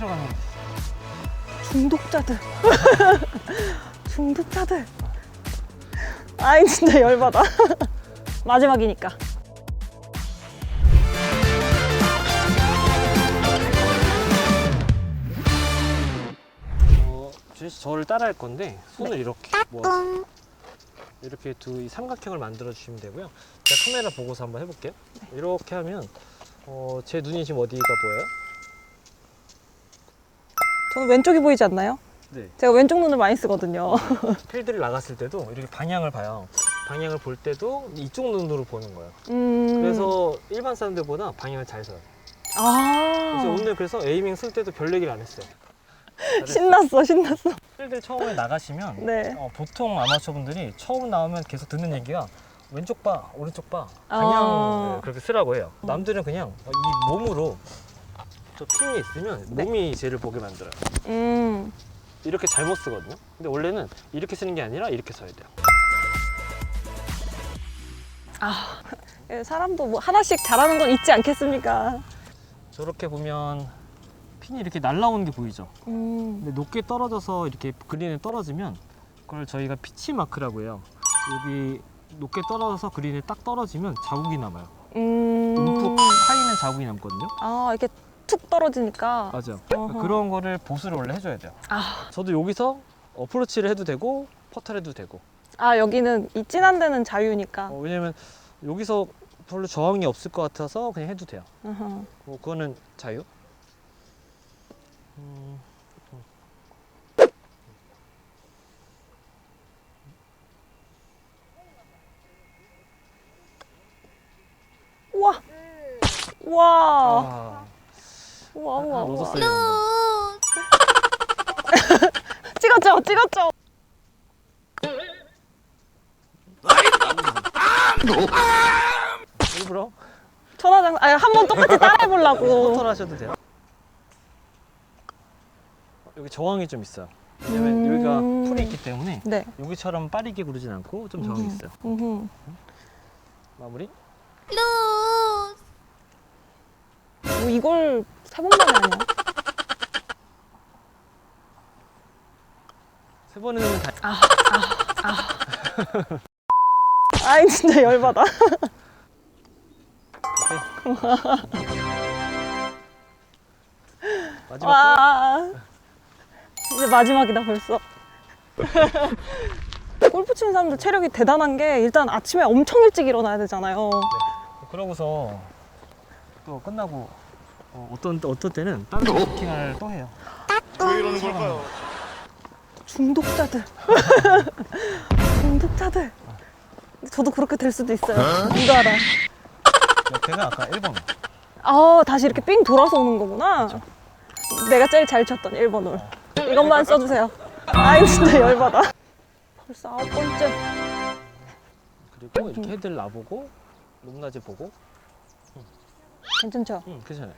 치러 가는 거. 중독자들. 중독자들. 아이 진짜 열받아. 마지막이니까. 어, 준희 씨 저를 따라할 건데 손을 이렇게 모아서 이렇게 두이 삼각형을 만들어 주시면 되고요. 제가 카메라 보고서 한번 해볼게요. 이렇게 하면 어, 제 눈이 지금 어디가 보여요? 저는 왼쪽이 보이지 않나요? 네. 제가 왼쪽 눈을 많이 쓰거든요. 필드를 나갔을 때도 이렇게 방향을 봐요. 방향을 볼 때도 이쪽 눈으로 보는 거예요. 음. 그래서 일반 사람들보다 방향을 잘 써요. 그래서 아 오늘 그래서 에이밍 쓸 때도 별 얘기를 안 했어요. 신났어 신났어. 필드 처음에 나가시면 네. 어, 보통 아마추어 분들이 처음 나오면 계속 듣는 얘기가 왼쪽 봐, 오른쪽 봐, 방향 아. 네, 그렇게 쓰라고 해요. 남들은 그냥 이 몸으로 저 핀이 있으면 네. 몸이 쟤를 보게 만들어요. 음. 이렇게 잘못 쓰거든요. 근데 원래는 이렇게 쓰는 게 아니라 이렇게 써야 돼요. 예, 사람도 뭐 하나씩 잘하는 건 있지 않겠습니까? 저렇게 보면 핀이 이렇게 날라오는 게 보이죠. 음. 근데 높게 떨어져서 이렇게 그린에 떨어지면 그걸 저희가 피치 마크라고 해요. 여기 높게 떨어져서 그린에 딱 떨어지면 자국이 남아요. 음. 움푹 파이는 자국이 남거든요. 아 이렇게 툭 떨어지니까. 맞아. 어허. 그런 거를 보수를 원래 해줘야 돼요. 아, 저도 여기서 어프로치를 해도 되고 퍼터를 해도 되고. 아 여기는 이 진한 데는 자유니까. 어, 왜냐면 여기서 별로 저항이 없을 것 같아서 그냥 해도 돼요. 어허. 뭐 그거는 자유. 음, 우와. 우와. 아, 우와 우와. 하나 우와. 되는데. 찍었죠 찍었죠. 일부러 천하장 아한 번 똑같이 따라해 보려고. 퍼터를 하셔도 돼요. 어, 여기 저항이 좀 있어요. 왜냐면 음. 여기가 풀이 있기 때문에 네. 여기처럼 빠르게 구르진 않고 좀 저항이 음흠. 있어요. 음흠. 마무리. 뭐 이걸 세 번만에 하냐? 세 번에는 다 아이 진짜 열받아. 마지막 거. 와. 이제 마지막이다 벌써. 골프 치는 사람들 체력이 대단한 게 일단 아침에 엄청 일찍 일어나야 되잖아요. 그러고서 또 끝나고 어, 어떤 어떤 때는 다른 버킹을 또 해요. 왜 이러는 걸까요? 중독자들. 중독자들. 저도 그렇게 될 수도 있어요. 이거 알아. 옆에가 아까 1번. 아, 다시 이렇게 삥 돌아서 오는 거구나. 내가 제일 잘 쳤던 1번 홀. 이것만 써주세요. 아이, 진짜 열받아. 벌써 아홉 번째. 그리고 이렇게 헤드를 놔보고 높낮이 보고. 괜찮죠? 응, 괜찮아요.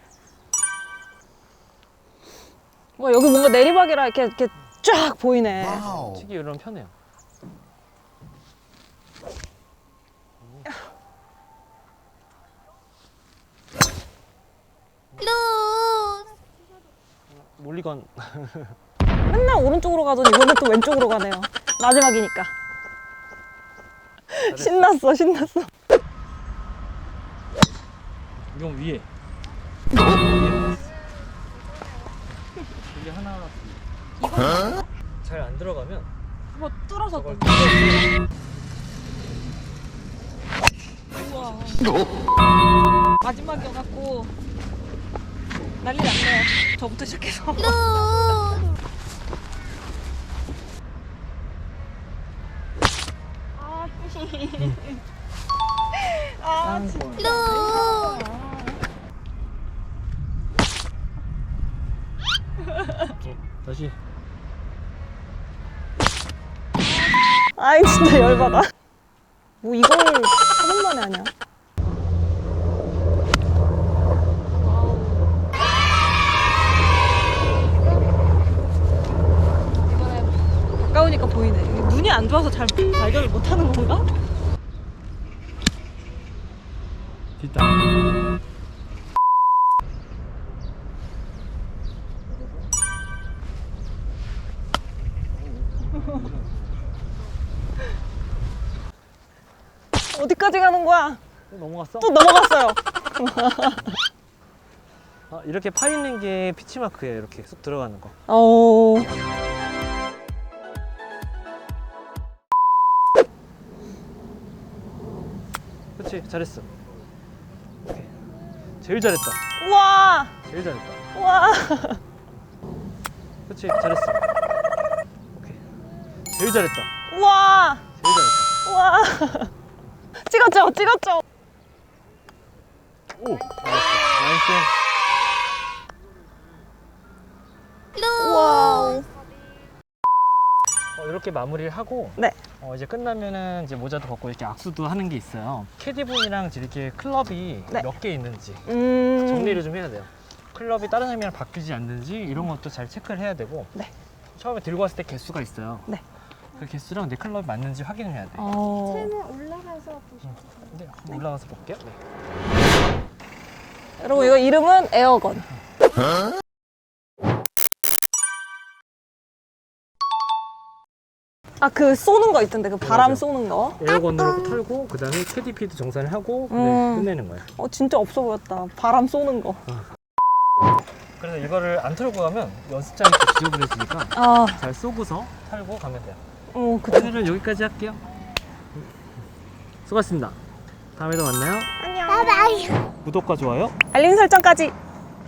뭐 여기 뭔가 내리막이라 이렇게, 이렇게 쫙 보이네. 치기 이러면 편해요. 몰리건 맨날 오른쪽으로 가더니 이번엔 또 왼쪽으로 가네요. 마지막이니까. 신났어, 신났어. 이건 위에. 하나. 잘안 들어가면 뭐 뚫어서 또. 우와. 마지막이어갖고 난리 났네요. 저부터 시작해서. 아, 아, 진짜. 다시. 아이, 진짜 열받아. 뭐 이걸 4분 만에 하냐? 이번에 가까우니까 보이네. 눈이 안 좋아서 잘 발견을 못 하는 건가? 뒷땅. 어디까지 가는 거야? 또 넘어갔어? 또 넘어갔어요. 아, 이렇게 파 있는 게 피치 마크예요. 이렇게 쑥 들어가는 거. 어. 그렇지, 잘했어. 오케이. 제일 잘했다. 우와. 제일 잘했다. 우와. 그렇지, 잘했어. 제일 잘했다. 우와. 제일 잘했다. 우와. 찍었죠? 찍었죠? 오, 나이스. 나이스. 와우. 어, 이렇게 마무리를 하고 네. 어, 이제 끝나면은 이제 모자도 벗고 이렇게 악수도 하는 게 있어요. 캐디분이랑 이렇게 클럽이 네. 몇 개 있는지 음. 정리를 좀 해야 돼요. 클럽이 다른 사람이랑 바뀌지 않는지 이런 것도 잘 체크를 해야 되고 네. 처음에 들고 왔을 때 개수가 있어요. 네. 그 개수랑 내 클럽이 맞는지 확인을 해야 돼. 어. 올라가서 보시면 네, 한번 올라가서 볼게요. 네. 여러분 이거 이름은 에어건. 아 그 쏘는 거 있던데 그 바람 맞아요. 쏘는 거. 에어건으로 털고 그 다음에 캐디피드 정산을 하고 네, 음. 끝내는 거예요. 어 진짜 없어 보였다. 바람 쏘는 거. 그래서 이거를 안 털고 가면 연습장이 또 지저분해지니까 아, 잘 쏘고서 털고 가면 돼요. 어 그쵸. 오늘은 여기까지 할게요. 수고하셨습니다. 다음에도 만나요. 안녕. 바이바이. 구독과 좋아요 알림 설정까지.